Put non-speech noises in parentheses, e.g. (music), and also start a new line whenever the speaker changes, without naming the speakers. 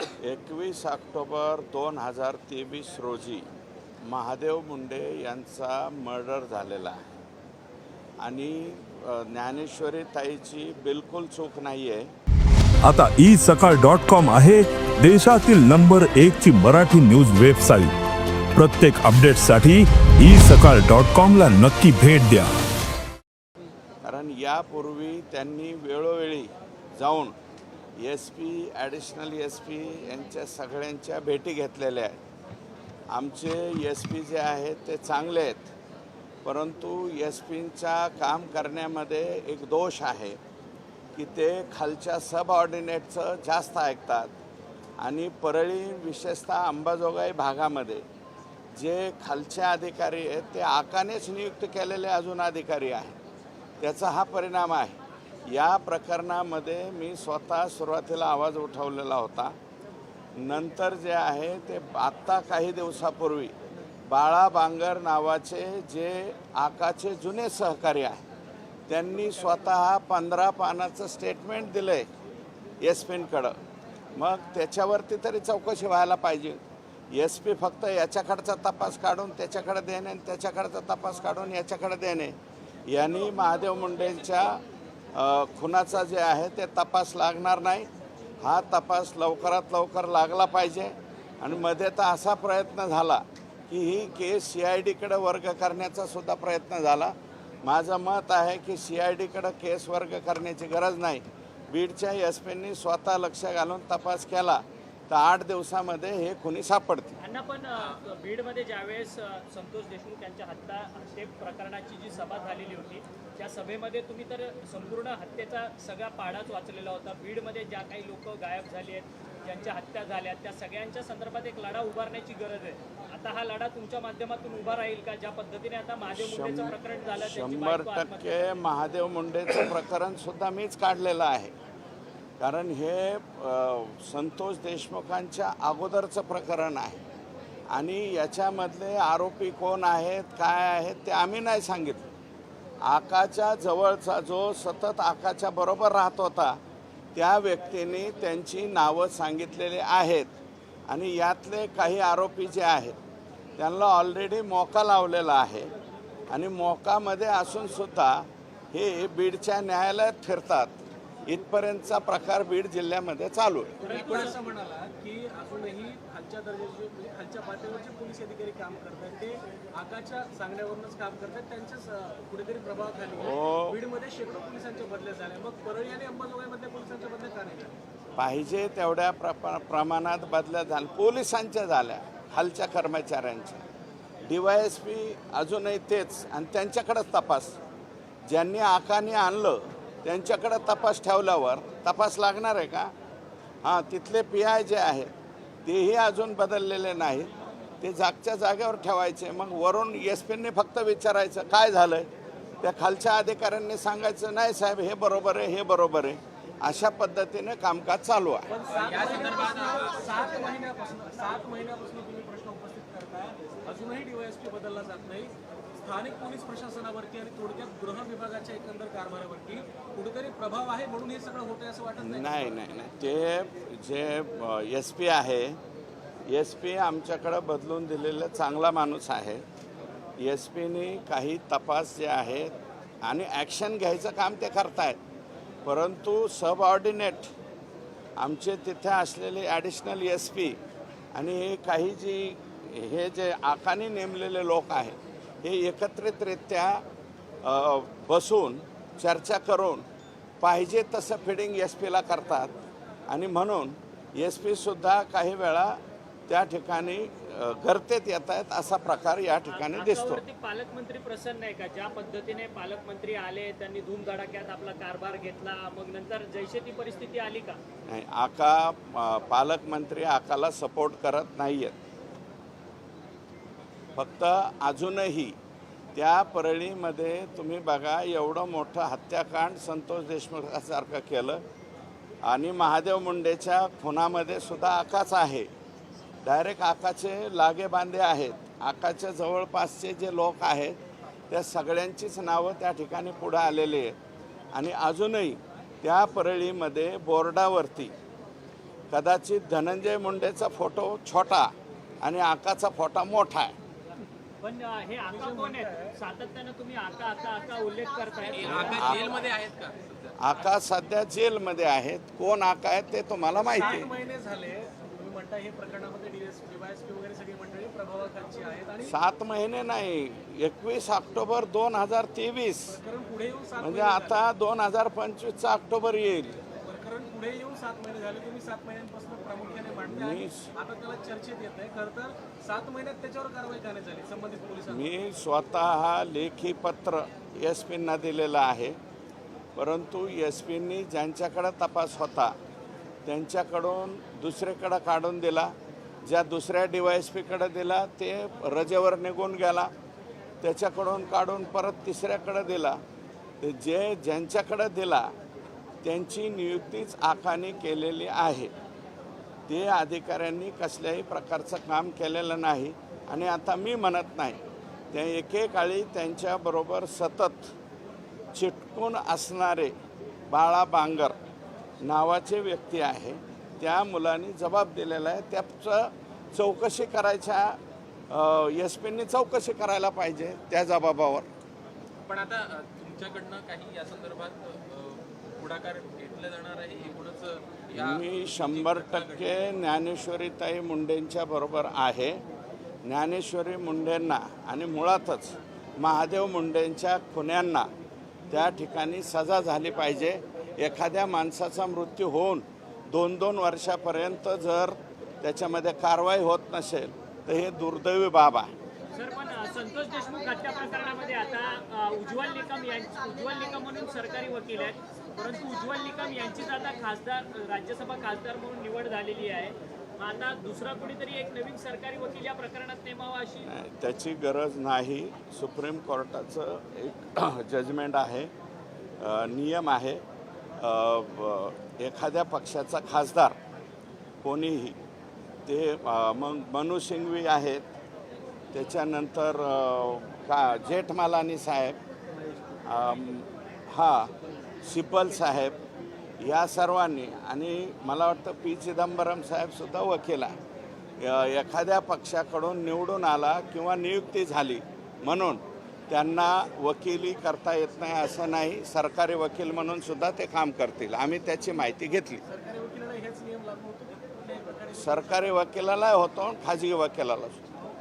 एकवीस ऑक्टोबर दोन हजार तेवीस रोजी महादेव मुंडे यांचा मर्डर झालेला आहे. आणि ज्ञानेश्वरी ताईची बिलकुल चूक नाही आहे
आता ई सकाळ डॉट कॉम आहे देशातील नंबर एक ची मराठी न्यूज वेबसाईट. प्रत्येक अपडेटसाठी ई सकाळ डॉट कॉम ला नक्की भेट द्या.
कारण यापूर्वी त्यांनी वेळोवेळी जाऊन S P additional S P यांच्या सगळ्यांच्या भेटी घेतलेल्या आहेत. आमचे एस पी जे आहेत ते चांगले आहेत परंतु एस पींच्या काम करण्यामध्ये एक दोष आहे की ते खालच्या सबऑर्डिनेटचं जास्त ऐकतात आणि परळी विशेषतः अंबाजोगाई भागामध्ये जे खालचे अधिकारी आहेत ते आकानेच नियुक्त केलेले अजून अधिकारी आहेत. त्याचा हा परिणाम आहे. या प्रकरणामध्ये मी स्वतः सुरुवातीला आवाज उठवलेला होता. नंतर जे आहे ते आत्ता काही दिवसापूर्वी बाळा बांगर नावाचे जे आकाचे जुने सहकारी आहे त्यांनी स्वतः पंधरा पानाचं स्टेटमेंट दिलं आहे एस पींकडं. मग त्याच्यावरती तरी चौकशी व्हायला पाहिजे. एस पी फक्त याच्याकडचा तपास काढून त्याच्याकडे देणे आणि त्याच्याकडचा तपास काढून याच्याकडे देणे. यांनी महादेव मुंडेंच्या खुनाचा जे आहे ते तपास लागणार नाही. हा तपास लवकरात लवकर लागला पाहिजे. आणि मध्ये तर असा प्रयत्न झाला की ही केस सी आय डीकडे वर्ग करण्याचा सुद्धा प्रयत्न झाला. माझं मत आहे की सी आय डीकडं केस वर्ग करण्याची गरज नाही. बीडच्या एस पींनी स्वतः लक्ष घालून तपास केला. तर आठ दिवसामध्ये हे खुनी सापडतील.
यांना पण अ, बीडमध्ये ज्यावेळेस अ, संतोष देशमुख यांच्या हत्या हत्ये प्रकरणाची जी सभा झालेली होती त्या सभेमध्ये तुम्ही तर संपूर्ण हत्येचा सगळा पाडाच वाचलेला होता. बीडमध्ये ज्या काही लोक गायब झाली आहेत ज्यांच्या हत्या झाल्या त्या सगळ्यांच्या संदर्भात एक लढा उभारण्याची गरज आहे. आता हा लढा तुमच्या माध्यमातून उभा राहील का? ज्या पद्धतीने आता महादेव मुंडेचं प्रकरण झालं त्यांची
शंभर
बायको आत्महत्या
टक्के महादेव मुंडेचं प्रकरण सुद्धा मीच काढलेलं आहे. कारण हे संतोष देशमुखांच्या अगोदरचं प्रकरण आहे. आणि याच्यामधले आरोपी कोण आहेत काय आहेत ते आम्ही नाही सांगितलं. आकाच्या जवळचा जो सतत आकाच्या बरोबर राहत होता त्या व्यक्तीने त्यांची नावं सांगितलेली आहेत. आणि यातले काही आरोपी जे आहेत त्यांना ऑलरेडी मोका लावलेला आहे. आणि मोकामध्ये असूनसुद्धा हे बीडच्या न्यायालयात फिरतात. इथपर्यंतचा प्रकार बीड जिल्ह्यामध्ये चालू आहे.
आपण असं म्हणाला की अजूनही खालच्या दर्जाचे म्हणजे खालच्या पातळीवरचे पोलीस अधिकारी काम करतात ते आकाच्या सांगण्यावरूनच काम करतात त्यांच्याच अं, कुठेतरी प्रभावाखाली. बीडमध्ये शेकडो पोलिसांच्या बदल्या झाल्या मग परळी आणि अंबाजोगाईमध्ये पोलिसांच्या बदल्या का नाही झाल्या?
पाहिजे तेवढ्या प्र प्रमाणात बदल्या झाल्या. पोलिसांच्या झाल्या खालच्या कर्मचाऱ्यांच्या. डी वाय एस पी अजूनही तेच आणि त्यांच्याकडंच तपास. ज्यांनी आकाने आणलं त्यांच्याकडं तपास ठेवल्यावर तपास लागणार आहे का? हां तिथले पी आय जे आहेत तेही अजून बदललेले नाहीत. ते जागच्या जागेवर ठेवायचे. मग वरून एस पीने फक्त विचारायचं काय झालं आहे त्या खालच्या अधिकाऱ्यांनी सांगायचं नाही साहेब हे बरोबर आहे हे बरोबर आहे. अशा पद्धतीने कामकाज चालू आहे.
सात महिन्यापासून सात महिन्यापासून तुम्ही प्रश्न उपस्थित करताय. अजूनही डीवायएसपी बदलला जात नाही. स्थानिक पोलीस प्रशासनावरती आणि थोडक्यात गृह विभागाच्या एकंदर कारभारावरती कुठेतरी प्रभाव आहे म्हणून हे सगळं होतंय असं वाटत नाही.
नाही नाही ते जे एस पी आहे एस पी आमच्याकडं बदलून दिलेला चांगला माणूस आहे. एस पीनी काही तपास जे आहेत आणि ॲक्शन घ्यायचं काम ते करतायत. परंतु सबऑर्डिनेट आमचे तिथे असलेले ॲडिशनल एस पी आणि हे काही जी हे जे आकानी नेमलेले लोक आहेत हे एकत्रितरित्या बसून चर्चा करून पाहिजे तसं फिडिंग एस पीला करतात. आणि म्हणून एस पीसुद्धा काही वेळा त्या ठिकाणी गर्तेत येत आहेत असा प्रकार या ठिकाणी दिसतो.
पालकमंत्री प्रसन्न आहे का? ज्या पद्धतीने पालकमंत्री आले त्यांनी धूमधडाक्यात आपला कारभार घेतला मग नंतर जैसे ती परिस्थिती आली का?
नाही आका पालकमंत्री आकाला सपोर्ट करत नाही आहेत फक्त अजूनही त्या परळीमध्ये तुम्ही बघा एवढं मोठं हत्याकांड संतोष देशमुखासारखं केलं. आणि महादेव मुंडेच्या खुनामध्ये सुद्धा आकाच आहे. डायरेक्ट आकाचे लागे बांधे आहेत. आकाच्या जवळपासचे जे लोक आहेत त्या सगळ्यांचीच नावं त्या ठिकाणी पुढं आलेली आहेत. आणि अजूनही त्या परळीमध्ये बोर्डावरती कदाचित धनंजय मुंडेचा फोटो छोटा आणि आकाचा फोटो मोठा आहे.
पण हे आका कोण आहेत? सातत्यानं तुम्ही आका आका आका उल्लेख करताय.
आता जेलमध्ये आहेत का सध्या?
आका सध्या जेलमध्ये आहेत. कोण आका आहेत ते तुम्हाला माहिती
सात
आहे
महिने झाले तुम्ही म्हणता हे प्रकरणामध्ये डीएस डीवायएसपी वगैरे सगळी मंडळी प्रभावाखालची आहेत आणि
सात महिने नाही एकवीस ऑक्टोबर दोन हजार तेवीस.
प्रकरण पुढे येऊन सात
म्हणजे
महिने
आता दोन हजार पंचवीसचा ऑक्टोबर येईल.
पुढे येऊन सात महिने झाले तुम्ही सात महिन्यांपासून प्रामुख्याने मांडताय आता त्याला चर्चेत येत आहे. खरं तर सात महिन्यात त्याच्यावर कारवाई का नाही झाली संबंधित पोलिसांनी
मी स्वतः लेखी पत्र एस पींना दिलेलं आहे. परंतु एस पींनी ज्यांच्याकडं तपास होता त्यांच्याकडून दुसरीकडं काढून दिला. ज्या दुसऱ्या डी वाय एस पीकडं दिला ते रजेवर निघून गेला. त्याच्याकडून काढून परत तिसऱ्याकडं दिला. ते जे ज्यांच्याकडं दिला त्यांची नियुक्तीच आखाने केलेली आहे. ते अधिकाऱ्यांनी कसल्याही प्रकारचं काम केलेलं नाही आणि आता मी म्हणत नाही. त्या एकेकाळी त्यांच्याबरोबर सतत चिटकून असणारे बाळा बांगर नावाचे व्यक्ती आहे. त्या मुलांनी जबाब दिलेला आहे. त्याचं चौकशी करायच्या एस पींनी चौकशी करायला पाहिजे त्या जबाबावर.
पण आता तुमच्याकडनं काही या संदर्भात पुढाकार घेतला जाणार आहे एकूणच
मी शंभर टक्के ज्ञानेश्वरीताई मुंडेंच्या बरोबर आहे. ज्ञानेश्वरी मुंडेंना आणि मुळातच महादेव मुंडेंच्या खुन्यांना त्या ठिकाणी सजा झाली पाहिजे. एखाद्या माणसाचा मृत्यू होऊन दोन दोन वर्षापर्यंत जर त्याच्यामध्ये कारवाई होत नसेल तर हे दुर्दैवी बाब आहे.
सर पण संतोष देशमुख हत्या प्रकरणामध्ये आता उज्ज्वल निकम यांची उज्ज्वल निकम म्हणून सरकारी वकील आहेत. परंतु उज्ज्वल निकम यांचीच आता खासदार राज्यसभा खासदार म्हणून निवड झालेली आहे. आता दुसरा कुणीतरी एक नवीन सरकारी वकील या प्रकरणात नेमावा अशी?
त्याची गरज नाही. सुप्रीम कोर्टाचं एक (clears throat) जजमेंट आहे. नियम आहे. एखाद्या पक्षाचा खासदार कोणीही ते मग मनु सिंघवी आहेत. त्याच्यानंतर का जेठमालानी साहेब अम, हा सिपल साहेब या सर्वांनी आणि मला वाटतं पी. चिदंबरम साहेबसुद्धा वकील आहे. एखाद्या पक्षाकडून निवडून आला किंवा नियुक्ती झाली म्हणून त्यांना वकिली करता येत नाही असं नाही. सरकारी वकील म्हणून सुद्धा ते काम करतील. आम्ही त्याची माहिती घेतली. सरकारी वकिलाला होतो आणि खाजगी वकिलाला सुद्धा.